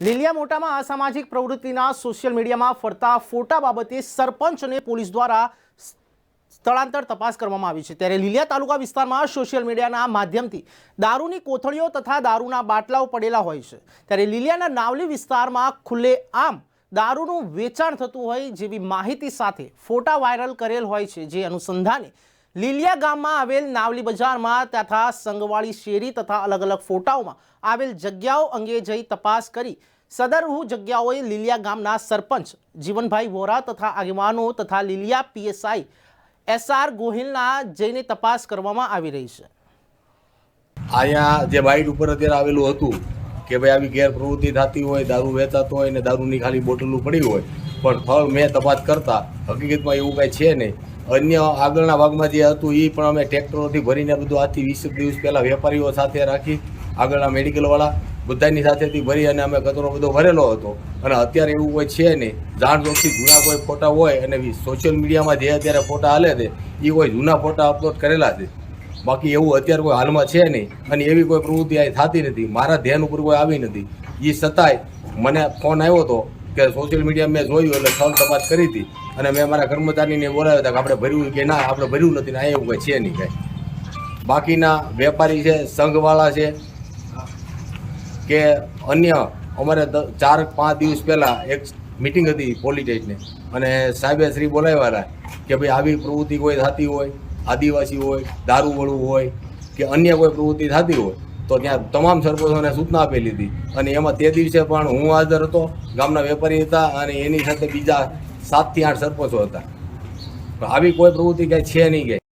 લીલિયા મોટામાં અસામાજિક પ્રવૃત્તિના સોશિયલ મીડિયામાં ફરતા ફોટા બાબતે સરપંચ અને પોલીસ દ્વારા સ્થળાંતર તપાસ કરવામાં આવી છે. ત્યારે લીલિયા તાલુકા વિસ્તારમાં સોશિયલ મીડિયાના માધ્યમથી દારૂની કોથળીઓ તથા દારૂના બાટલાઓ પડેલા હોય છે. ત્યારે લીલિયાના નાવલી વિસ્તારમાં ખુલ્લે આમ દારૂનું વેચાણ થતું હોય જેવી માહિતી સાથે ફોટા વાયરલ કરેલ હોય છે, જે અનુસંધાને લીલિયા ગામમાં આવેલ નાવલી બજારમાં તથા સંગવાળી શેરી તથા અલગ અલગ ફોટાઓમાં આવેલ જગ્યાઓ અંગે જઈ તપાસ કરી સદરહુ જગ્યાઓએ લીલિયા ગામના સરપંચ જીવનભાઈ વોરા તથા આગેવાનો તથા લીલિયા પીએસઆઈ એસઆર ગોહિલના જઈને તપાસ કરવામાં આવી રહી છે. અહીંયા જે બાઇટ ઉપર અત્યારે આવેલું હતું કે ભાઈ આવી ગેરપ્રવૃત્તિ થતી હોય, દારૂ વહેતાતો હોય ને દારૂની ખાલી બોટલો પડી હોય, પણ ફળ મેં તપાસ કરતા, હકીકતમાં એવું કાંઈ છે નહીં. અન્ય આગળના ભાગમાં જે હતું એ પણ અમે ટ્રેક્ટરોથી ભરીને બધું આજથી વીસ દિવસ પહેલાં વેપારીઓ સાથે રાખી આગળના મેડિકલવાળા બધાની સાથેથી ભરી અને અમે કચરો બધો ભરેલો હતો. અને અત્યારે એવું કોઈ છે નહીં. જાણ જૂના કોઈ ફોટા હોય અને સોશિયલ મીડિયામાં જે અત્યારે ફોટા હાલે છે એ કોઈ જૂના ફોટા અપલોડ કરેલા છે. બાકી એવું અત્યારે કોઈ હાલમાં છે નહીં. અને એવી કોઈ પ્રવૃત્તિ અહીં થતી નથી. મારા ધ્યાન ઉપર કોઈ આવી નથી. એ છતાંય મને ફોન આવ્યો હતો કે સોશિયલ મીડિયા મેં જોયું એટલે સ્થળ તપાસ કરી હતી. અને મેં મારા કર્મચારીને બોલાવ્યા હતા કે આપણે ભર્યું કે ના, આપણે ભર્યું નથી ને અહીંયા એવું કંઈ છે નહીં કાંઈ. બાકીના વેપારી છે, સંઘવાળા છે, કે અન્ય અમારે ચાર, પાંચ દિવસ પહેલાં એક મિટિંગ હતી પોલિટેકને. અને સાહેબે શ્રી બોલાવ્યા કે ભાઈ આવી પ્રવૃત્તિ કોઈ થતી હોય, આદિવાસી હોય દારૂવાળું હોય, કે અન્ય કોઈ પ્રવૃત્તિ થતી હોય તો ત્યાં તમામ સરપંચોને સૂચના આપેલી હતી અને એમાં તે દિવસે પણ હું હાજર હતો, ગામના વેપારી હતા અને એની સાથે બીજા સાતથી આઠ સરપંચો હતા. આવી કોઈ પ્રવૃત્તિ કાંઈ છે નહીં કાંઈ